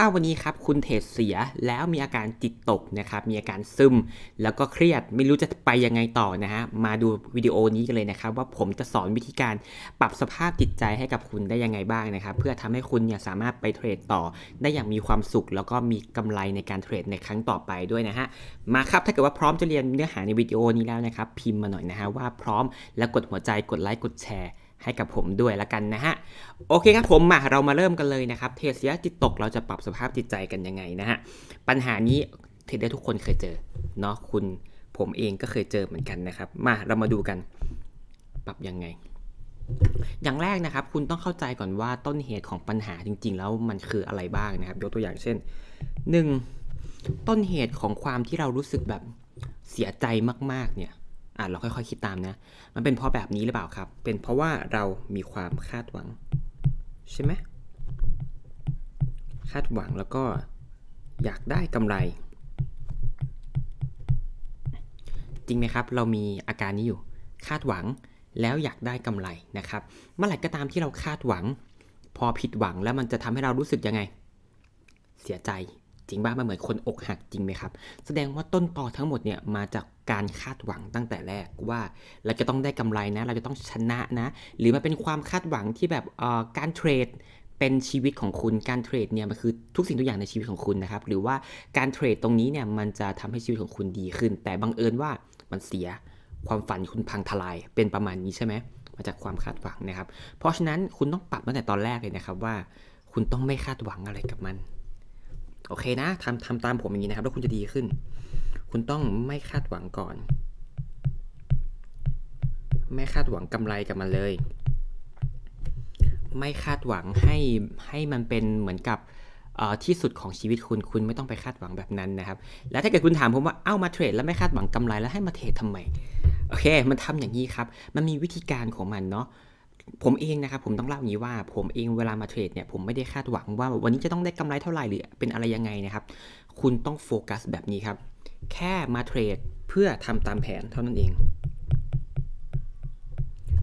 ถ้าวันนี้ครับคุณเทรดเสียแล้วมีอาการจิตตกนะครับ มีอาการซึม แล้วก็เครียดไม่รู้จะไปยังไงต่อนะฮะ มาดูวิดีโอนี้กันเลยนะครับ ว่าผมจะสอนวิธีการปรับสภาพจิตใจให้กับคุณได้ยังไงบ้างนะครับ เพื่อทำให้คุณเนี่ยสามารถไปเทรดต่อ ได้อย่างมีความสุข แล้วก็มีกำไรในการเทรดในครั้งต่อไปด้วยนะฮะ มาครับ ถ้าเกิดว่าพร้อมจะเรียนเนื้อหาในวิดีโอนี้แล้วนะครับ พิมพ์มาหน่อยนะฮะว่าพร้อมแล้วกดหัวใจ กดไลค์ กดแชร์ ให้กับผมด้วยละกันนะฮะ โอเคครับผมมาเรามาเริ่มกันเลยนะครับ เทเสียจิตตกเราจะปรับสภาพจิตใจกันยังไงนะฮะ ปัญหานี้เทรดเดอร์ทุกคนเคยเจอเนาะคุณผมเองก็เคยเจอเหมือนกันนะครับ มาเรามาดูกันปรับยังไง อย่างแรกนะครับ คุณต้องเข้าใจก่อนว่าต้นเหตุของปัญหาจริง ๆ แล้วมันคืออะไรบ้างนะครับ ยกตัวอย่างเช่น 1. ต้นเหตุของความที่เรารู้สึกแบบเสียใจมากๆเนี่ย อะเราค่อยๆคิดตามนะ มันเป็นเพราะแบบนี้หรือเปล่าครับ เป็นเพราะว่าเรามีความคาดหวัง ใช่ไหมคาดหวังแล้วก็อยากได้กำไร จริงไหมครับ เรามีอาการนี้อยู่ คาดหวังแล้วอยากได้กำไรนะครับ เมื่อไหร่ก็ตามที่เราคาดหวัง พอผิดหวังแล้วมันจะทำให้เรารู้สึกยังไง เสียใจ จริงบ้างมันเหมือนคนอกหักจริงไหมครับ แสดงว่าต้นตอทั้งหมดเนี่ยมาจากการคาดหวังตั้งแต่แรกว่า เราจะต้องได้กำไรนะ เราจะต้องชนะนะ หรือมันเป็นความคาดหวังที่แบบการเทรดเป็นชีวิตของคุณการเทรดเนี่ยมันคือทุกสิ่งทุกอย่างในชีวิตของคุณนะครับ หรือว่าการเทรดตรงนี้เนี่ยมันจะทำให้ชีวิตของคุณดีขึ้น แต่บังเอิญว่ามันเสียความฝันคุณพังทลายเป็นประมาณนี้ใช่ไหมมาจากความคาดหวังนะครับ เพราะฉะนั้นคุณต้องปรับตั้งแต่ตอนแรกเลยนะครับว่า คุณต้องไม่คาดหวังอะไรกับมัน โอเคนะทำทำตามผมอย่างนี้นะครับ แล้วคุณจะดีขึ้น คุณต้องไม่คาดหวังก่อน ไม่คาดหวังกำไรกับมันเลย ไม่คาดหวังให้ให้มันเป็นเหมือนกับที่สุดของชีวิตคุณคุณไม่ต้องไปคาดหวังแบบนั้นนะครับ แล้วถ้าเกิดคุณถามผมว่าเอ้ามาเทรดแล้วไม่คาดหวังกำไรแล้วให้มาเทรดทำไมโอเค มันทำอย่างนี้ครับ มันมีวิธีการของมันเนาะ ผมเองนะครับผมต้องเล่าอย่างนี้ว่า ผมเองเวลามาเทรดเนี่ยผมไม่ได้คาดหวังว่าวันนี้จะต้องได้กำไรเท่าไหร่หรือเป็นอะไรยังไงนะครับ คุณต้องโฟกัสแบบนี้ครับ แค่มาเทรดเพื่อทำตามแผนเท่านั้นเอง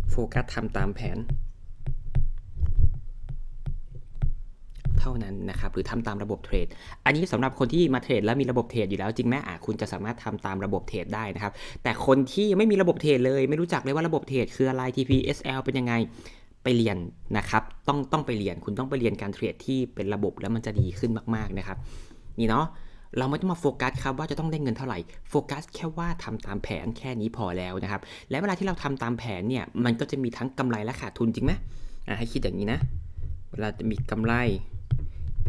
โฟกัสทำตามแผน ท่านั้นนะครับหรือทำตามระบบเทรด อันนี้สำหรับคนที่มาเทรดแล้วมีระบบเทรดอยู่แล้วจริงไหมอะคุณจะสามารถทำตามระบบเทรดได้นะครับ แต่คนที่ไม่มีระบบเทรดเลยไม่รู้จักเลยว่าระบบเทรดคืออะไร TPSL เป็นยังไงไปเรียนนะครับ ต้องต้องไปเรียนคุณต้องไปเรียนการเทรดที่เป็นระบบแล้วมันจะดีขึ้นมากๆนะครับ นี่เนาะเราไม่ต้องมาโฟกัสครับว่าจะต้องได้เงินเท่าไหร่โฟกัสแค่ว่าทำตามแผนแค่นี้พอแล้วนะครับ และเวลาที่เราทำตามแผนเนี่ยมันก็จะมีทั้งกำไรและขาดทุนจริงไหมอะให้คิดอย่างนี้นะ เวลาจะมีกำไร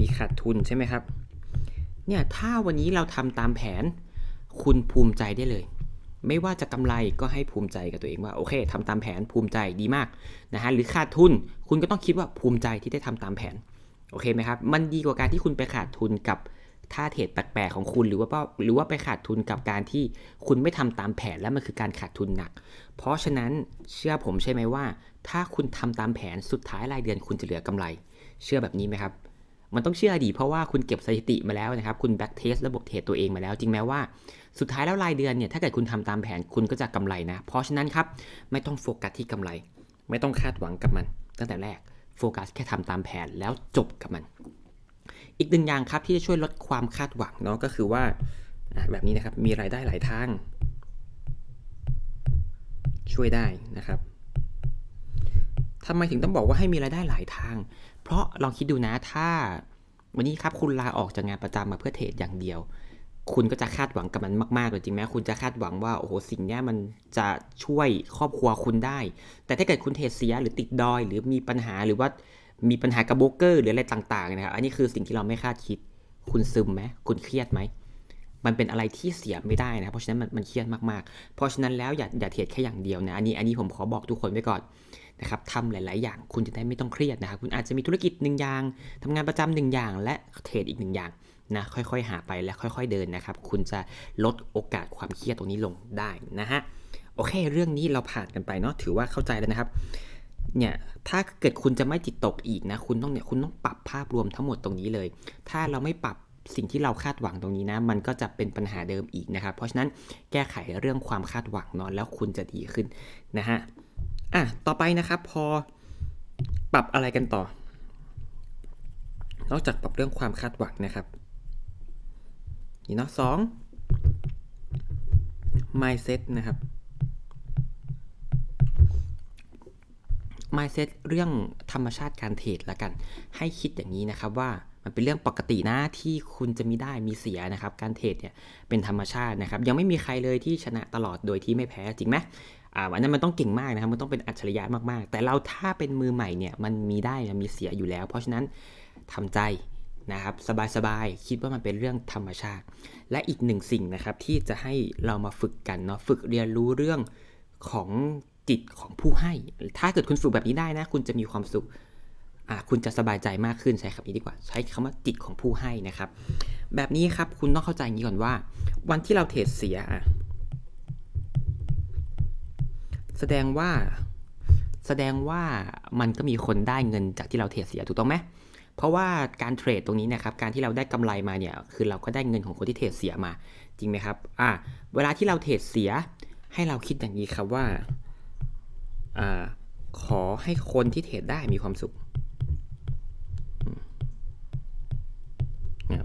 มีขาดทุนใช่ไหมครับ เนี่ยถ้าวันนี้เราทำตามแผน คุณภูมิใจได้เลย ไม่ว่าจะกำไรก็ให้ภูมิใจกับตัวเองว่าโอเคทำตามแผนภูมิใจดีมากนะฮะหรือขาดทุน คุณก็ต้องคิดว่าภูมิใจที่ได้ทำตามแผนโอเคไหมครับ มันดีกว่าการที่คุณไปขาดทุนกับท่าเทรดแปลกๆของคุณหรือว่าหรือว่าไปขาดทุนกับการที่คุณไม่ทำตามแผนแล้วมันคือการขาดทุนหนัก เพราะฉะนั้นเชื่อผมใช่ไหมว่า ถ้าคุณทำตามแผนสุดท้ายรายเดือนคุณจะเหลือกำไร เชื่อแบบนี้ไหมครับ มันต้องเชื่อดีเพราะว่าคุณเก็บสถิติมาแล้วนะครับ คุณแบ็กเทสระบบเทรดตัวเองมาแล้ว จริงแม้ว่าสุดท้ายแล้วรายเดือนเนี่ยถ้าเกิดคุณทำตามแผนคุณก็จะกำไรนะ เพราะฉะนั้นครับไม่ต้องโฟกัสที่กำไร ไม่ต้องคาดหวังกับมัน ตั้งแต่แรกโฟกัสแค่ทำตามแผนแล้วจบกับมัน อีกหนึ่งอย่างครับที่จะช่วยลดความคาดหวังเนาะก็คือว่าแบบนี้นะครับมีรายได้หลายทาง ช่วยได้นะครับทำไมถึงต้องบอกว่าให้มีรายได้หลายทาง เพราะลองคิดดูนะถ้า วันนี้ครับคุณลาออกจากงานประจำมาเพื่อเทรดอย่างเดียว คุณก็จะคาดหวังกับมันมากๆเลยจริงไหมคุณจะคาดหวังว่าโอ้โหสิ่งนี้มันจะช่วยครอบครัวคุณได้ แต่ถ้าเกิดคุณเทรดเสียหรือติดดอย หรือมีปัญหาหรือว่ามีปัญหากับโบรกเกอร์หรืออะไรต่างๆนะครับอันนี้คือสิ่งที่เราไม่คาดคิด คุณซึมไหมคุณเครียดไหมมันเป็นอะไรที่เสียไม่ได้นะ เพราะฉะนั้นมันมันเครียดมากๆ เพราะฉะนั้นแล้วอย่าอย่าเทรดแค่อย่างเดียวนะ อันนี้อันนี้ผมขอบอกทุกคนไว้ก่อน นะครับทำหลาย ๆ อย่างคุณจะได้ไม่ต้องเครียดนะครับคุณอาจจะมีธุรกิจหนึ่งอย่างทำงานประจำหนึ่งอย่าง และเทรดอีกหนึ่งอย่างนะค่อย ๆ หาไปและค่อย ๆ เดินนะครับ คุณจะลดโอกาสความเครียดตรงนี้ลงได้นะฮะโอเค เรื่องนี้เราผ่านกันไปเนาะถือว่าเข้าใจแล้วนะครับเนี่ยถ้าเกิดคุณจะไม่จิตตกอีกนะคุณต้องเนี่ยคุณต้องปรับภาพรวมทั้งหมดตรงนี้เลย ถ้าเราไม่ปรับสิ่งที่เราคาดหวังตรงนี้นะ มันก็จะเป็นปัญหาเดิมอีกนะครับ เพราะฉะนั้นแก้ไขเรื่องความคาดหวังเนาะแล้วคุณจะดีขึ้นนะฮะ อะ ต่อไปนะครับ พอปรับอะไรกันต่อ นอกจากปรับเรื่องความคาดหวังนะครับนี่เนาะสอง mindset นะครับ mindset เรื่องธรรมชาติการเทรดละกัน ให้คิดอย่างนี้นะครับว่า มันเป็นเรื่องปกตินะที่คุณจะมีได้มีเสียนะครับ การเทรดเนี่ยเป็นธรรมชาตินะครับ ยังไม่มีใครเลยที่ชนะตลอดโดยที่ไม่แพ้จริงไหมอ่าวันนั้นมันต้องเก่งมากนะครับ มันต้องเป็นอัจฉริยะมากๆ แต่เราถ้าเป็นมือใหม่เนี่ยมันมีได้มีเสียอยู่แล้ว เพราะฉะนั้นทำใจนะครับสบายๆ คิดว่ามันเป็นเรื่องธรรมชาติ และอีกหนึ่งสิ่งนะครับที่จะให้เรามาฝึกกันเนาะฝึกเรียนรู้เรื่องของจิตของผู้ให้ ถ้าเกิดคุณฝึกแบบนี้ได้นะ คุณจะมีความสุข คุณจะสบายใจมากขึ้นใช้คำนี้ดีกว่า ใช้คำว่าจิตของผู้ให้นะครับ แบบนี้ครับคุณต้องเข้าใจอย่างนี้ก่อนว่า วันที่เราเทรดเสียแสดงว่าแสดงว่ามันก็มีคนได้เงินจากที่เราเทรดเสียถูกต้องไหมเพราะว่าการเทรดตรงนี้นะครับ การที่เราได้กำไรมาเนี่ย คือเราก็ได้เงินของคนที่เทรดเสียมา จริงไหมครับ อ่า เวลาที่เราเทรดเสีย ให้เราคิดอย่างนี้ครับว่า อ่า ขอให้คนที่เทรดได้มีความสุข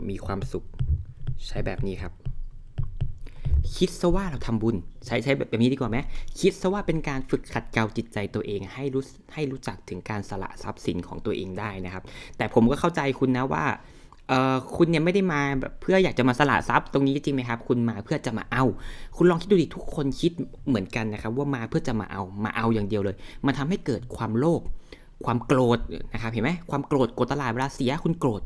มีความสุขใช้แบบนี้ครับ คิดซะว่าเราทำบุญ ใช้ใช้แบบนี้ดีกว่าไหมคิดซะว่าเป็นการฝึกขัดเกลาจิตใจตัวเองให้รู้ให้รู้จักถึงการสละทรัพย์สินของตัวเองได้นะครับ แต่ผมก็เข้าใจคุณนะว่าเออคุณเนี่ยไม่ได้มาแบบเพื่ออยากจะมาสละทรัพย์ตรงนี้จริงไหมครับ คุณมาเพื่อจะมาเอา คุณลองคิดดูดิทุกคนคิดเหมือนกันนะครับ ว่ามาเพื่อจะมาเอามาเอาอย่างเดียวเลย มันทำให้เกิดความโลภความโกรธนะครับเห็นไหมความโกรธโกรธตลาดเวลาเสียคุณโกรธ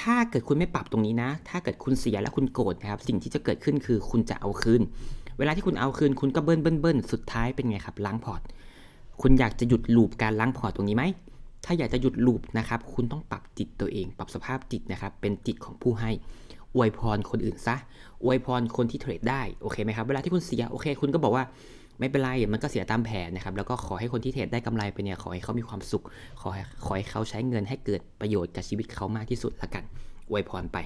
ถ้าเกิดคุณไม่ปรับตรงนี้นะ ถ้าเกิดคุณเสียแล้วคุณโกรธนะครับ สิ่งที่จะเกิดขึ้นคือคุณจะเอาคืน เวลาที่คุณเอาคืน คุณก็เบิ้ลเบิ้ลเบิ้ลสุดท้ายเป็นไงครับล้างพอร์ต คุณอยากจะหยุดลูปการล้างพอร์ตตรงนี้ไหม ถ้าอยากจะหยุดลูปนะครับ คุณต้องปรับจิตตัวเอง ปรับสภาพจิตนะครับ เป็นจิตของผู้ให้ อวยพรคนอื่นซะ อวยพรคนที่เทรดได้ โอเคไหมครับ เวลาที่คุณเสีย โอเค คุณก็บอกว่า ไม่เป็นไรมันก็เสียตามแผนนะครับแล้วก็ขอให้คนที่เทรดได้กำไรไปเนี่ยขอให้เขามีความสุข ขอให้ขอให้เขาใช้เงินให้เกิดประโยชน์กับชีวิตเขามากที่สุดละกันอวยพรไป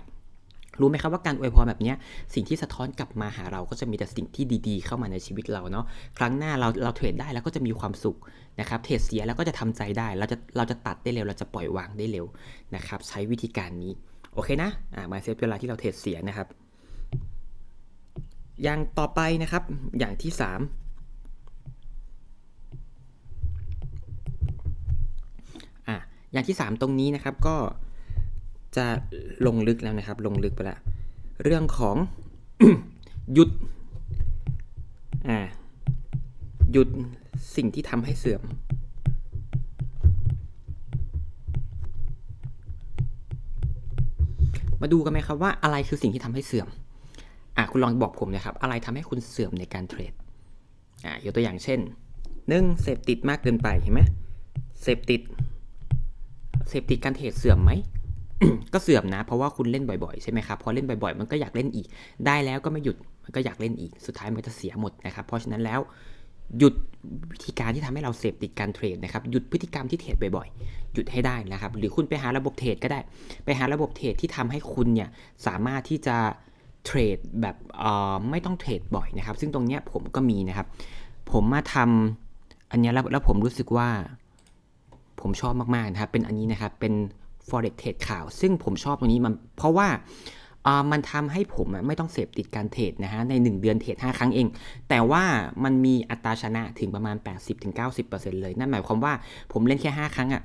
รู้ไหมครับว่าการอวยพรแบบนี้สิ่งที่สะท้อนกลับมาหาเราก็จะมีแต่สิ่งที่ดีๆ เข้ามาในชีวิตเราเนาะครั้งหน้าเราเราเทรดได้แล้วก็จะมีความสุขนะครับเทรดเสียแล้วก็จะทำใจได้เราจะเราจะตัดได้เร็ว เราจะปล่อยวางได้เร็วนะครับใช้วิธีการนี้โอเคนะอ่ามาเซฟเวลาที่เราเทรดเสียนะครับ อย่างต่อไปนะครับอย่างที่ 3 อย่างที่ 3 ตรงนี้นะครับก็จะลงลึกแล้วนะครับ ลงลึกไปล้วเรื่องของหยุดอ่าหยุดสิ่งที่ทำให้เสื่อม มาดูกันไหมครับว่าอะไรคือสิ่งที่ทำให้เสื่อมอะคุณลองบอกผมนะครับ อะไรทำให้คุณเสื่อมในการเทรดอ่ายกตัวอย่างเช่นหนึ่งเสพติดมากเกินไปเห็นไหมเสพติด เสพติดการเทรดเสื่อมไหมก็เสื่อมนะ เพราะว่าคุณเล่นบ่อยๆใช่ไหมครับพอเล่นบ่อยๆ มันก็อยากเล่นอีก ได้แล้วก็ไม่หยุดมันก็อยากเล่นอีกสุดท้ายมันก็จะเสียหมดนะครับเพราะฉะนั้นแล้วหยุดวิธีการที่ทำให้เราเสพติดการเทรดนะครับหยุดพฤติกรรมที่เทรดบ่อยๆ หยุดให้ได้นะครับ หรือคุณไปหาระบบเทรดก็ได้ ไปหาระบบเทรดที่ทำให้คุณเนี่ยสามารถที่จะเทรดแบบเออไม่ต้องเทรดบ่อยนะครับ ซึ่งตรงเนี้ยผมก็มีนะครับ ผมมาทำอันเนี้ยแล้วแล้วผมรู้สึกว่า ผมชอบมากๆนะครับ เป็นอันนี้นะครับ เป็น forex เทรดข่าว ซึ่งผมชอบตรงนี้มันเพราะว่ามันทำให้ผมไม่ต้องเสพติดการเทรดนะฮะใน 1 เดือนเทรด5 ครั้งเอง แต่ว่ามันมีอัตราชนะถึงประมาณ 80-90%เลย นั่นหมายความว่าผมเล่นแค่ 5 ครั้งอะ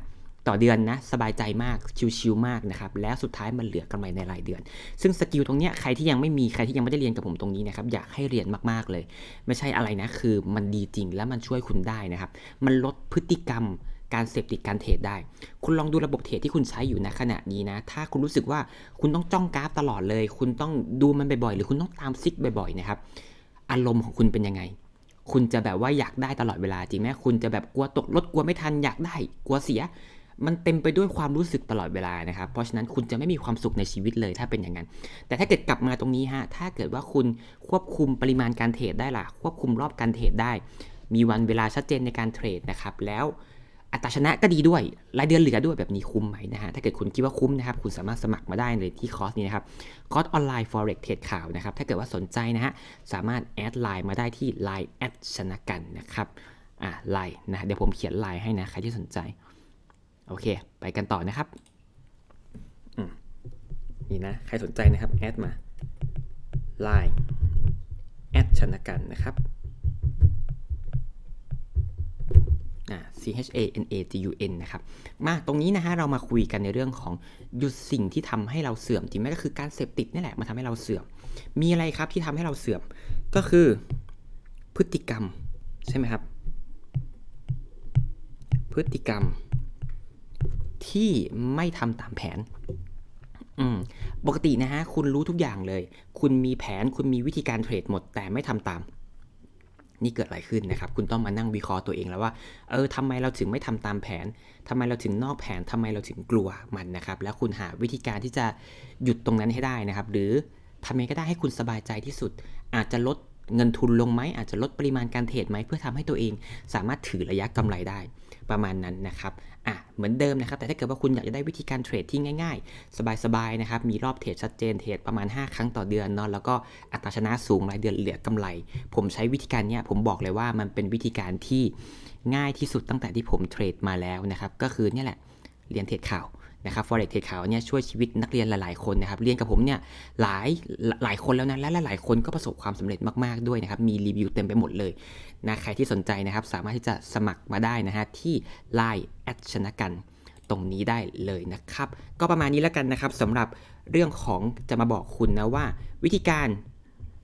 ต่อเดือนนะ สบายใจมากชิลๆมากนะครับ แล้วสุดท้ายมันเหลือกำไรในรายเดือน ซึ่งสกิลตรงเนี้ยใครที่ยังไม่มีใครที่ยังไม่ได้เรียนกับผมตรงนี้นะครับ อยากให้เรียนมากๆเลย ไม่ใช่อะไรนะ คือมันดีจริงและมันช่วยคุณได้นะครับ มันลดพฤติกรรม การเสพติดการเทรดได้ คุณลองดูระบบเทรดที่คุณใช้อยู่ณขณะนี้นะ ถ้าคุณรู้สึกว่าคุณต้องจ้องกราฟตลอดเลย คุณต้องดูมันบ่อยๆ หรือคุณต้องตามซิกบ่อยๆนะครับ อารมณ์ของคุณเป็นยังไง คุณจะแบบว่าอยากได้ตลอดเวลาจริงไหมคุณจะแบบกลัวตกรถกลัวไม่ทันอยากได้ กลัวเสีย มันเต็มไปด้วยความรู้สึกตลอดเวลานะครับ เพราะฉะนั้นคุณจะไม่มีความสุขในชีวิตเลยถ้าเป็นอย่างนั้น แต่ถ้าเกิดกลับมาตรงนี้ฮะ ถ้าเกิดว่าคุณควบคุมปริมาณการเทรดได้ล่ะ ควบคุมรอบการเทรดได้ มีวันเวลาชัดเจนในการเทรดนะครับ แล้ว อัตราชนะก็ดีด้วยรายเดือนเหลือด้วยแบบนี้คุ้มไหมนะฮะถ้าเกิดคุณคิดว่าคุ้มนะครับ คุณสามารถสมัครมาได้เลยที่คอร์สนี้นะครับคอร์สออนไลน์ forex เทรดข่าวนะครับ ถ้าเกิดว่าสนใจนะฮะสามารถแอดไลน์มาได้ที่ line แอดชนะกันนะครับอ่าไลน์นะเดี๋ยวผมเขียนไลน์ให้นะใครที่สนใจ โอเค ไปกันต่อนะครับนี้นะใครสนใจนะครับแอดมา Line แอดชนะกันนะครับอ่า C H A N A G U N นะครับ มาตรงนี้นะฮะเรามาคุยกันในเรื่องของหยุดสิ่งที่ทำให้เราเสื่อมจริงไหมก็คือการเสพติดนี่แหละมาทำให้เราเสื่อม มีอะไรครับที่ทำให้เราเสื่อม ก็คือพฤติกรรมใช่ไหมครับ พฤติกรรมที่ไม่ทำตามแผนปกตินะฮะคุณรู้ทุกอย่างเลย คุณมีแผนคุณมีวิธีการเทรดหมดแต่ไม่ทำตาม นี่เกิดอะไรขึ้นนะครับ คุณต้องมานั่งวิเคราะห์ตัวเองแล้วว่า เออทำไมเราถึงไม่ทำตามแผนทำไมเราถึงนอกแผนทำไมเราถึงกลัวมันนะครับ แล้วคุณหาวิธีการที่จะหยุดตรงนั้นให้ได้นะครับ หรือทำยังไงก็ได้ให้คุณสบายใจที่สุด อาจจะลดเงินทุนลงไหมอาจจะลดปริมาณการเทรดไหมเพื่อทำให้ตัวเอง สามารถถือระยะกำไรได้ ประมาณนั้นนะครับอะเหมือนเดิมนะครับ แต่ถ้าเกิดว่าคุณอยากจะได้วิธีการเทรดที่ง่าย ๆ สบายๆนะครับ มีรอบเทรดชัดเจนเทรดประมาณ 5 ครั้งต่อเดือนเนาะแล้วก็อัตราชนะสูงรายเดือนเหลือกำไร ผมใช้วิธีการเนี้ยผมบอกเลยว่ามันเป็นวิธีการที่ง่ายที่สุดตั้งแต่ที่ผมเทรดมาแล้วนะครับก็คือเนี่ยแหละเรียนเทรดข่าว นะครับ forex เทรดขาวเนี่ยช่วยชีวิตนักเรียนหลาย ๆ คนนะครับเรียนกับผมเนี่ยหลายหลายคนแล้วนะและหลายๆคนก็ประสบความสำเร็จมาก ๆ ด้วยนะครับมีรีวิวเต็มไปหมดเลยนะใครที่สนใจนะครับสามารถที่จะสมัครมาได้นะฮะที่ Line แอดชนะกันตรงนี้ได้เลยนะครับ ก็ประมาณนี้แล้วกันนะครับสำหรับเรื่องของจะมาบอกคุณนะว่า วิธีการ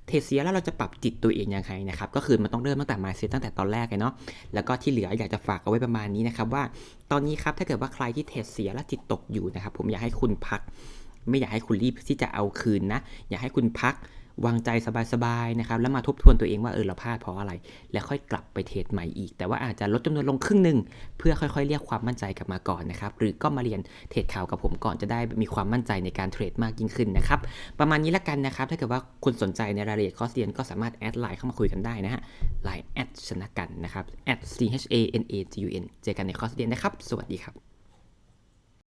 เทเซียแล้วเราจะปรับจิตตัวเองยังไงนะครับ ก็คือมันต้องเริ่มตั้งแต่ mindset ตั้งแต่ตอนแรกเลยเนาะ แล้วก็ที่เหลืออยากจะฝากเอาไว้ประมาณนี้นะครับว่า ตอนนี้ครับถ้าเกิดว่าใครที่เทเสียและจิตตกอยู่นะครับ ผมอยากให้คุณพัก ไม่อยากให้คุณรีบที่จะเอาคืนนะ อยากให้คุณพัก วางใจสบายๆนะครับแล้วมาทบทวนตัวเองว่าเออเราพลาดเพราะอะไร แล้วค่อยกลับไปเทรดใหม่อีก แต่ว่าอาจจะลดจำนวนลงครึ่งหนึ่งเพื่อค่อยๆ เรียกความมั่นใจกลับมาก่อนนะครับหรือก็มาเรียนเทรดข่าวกับผมก่อนจะได้มีความมั่นใจในการเทรดมากยิ่งขึ้นนะครับประมาณนี้ละกันนะครับ ถ้าเกิดว่าคุณสนใจในรายละเอียดคอร์สเรียนก็สามารถแอดไลน์เข้ามาคุยกันได้นะฮะไลน์แอดชนะกันนะครับ at c h a n a g u n เจอกันในคอร์สเรียนนะครับ สวัสดีครับ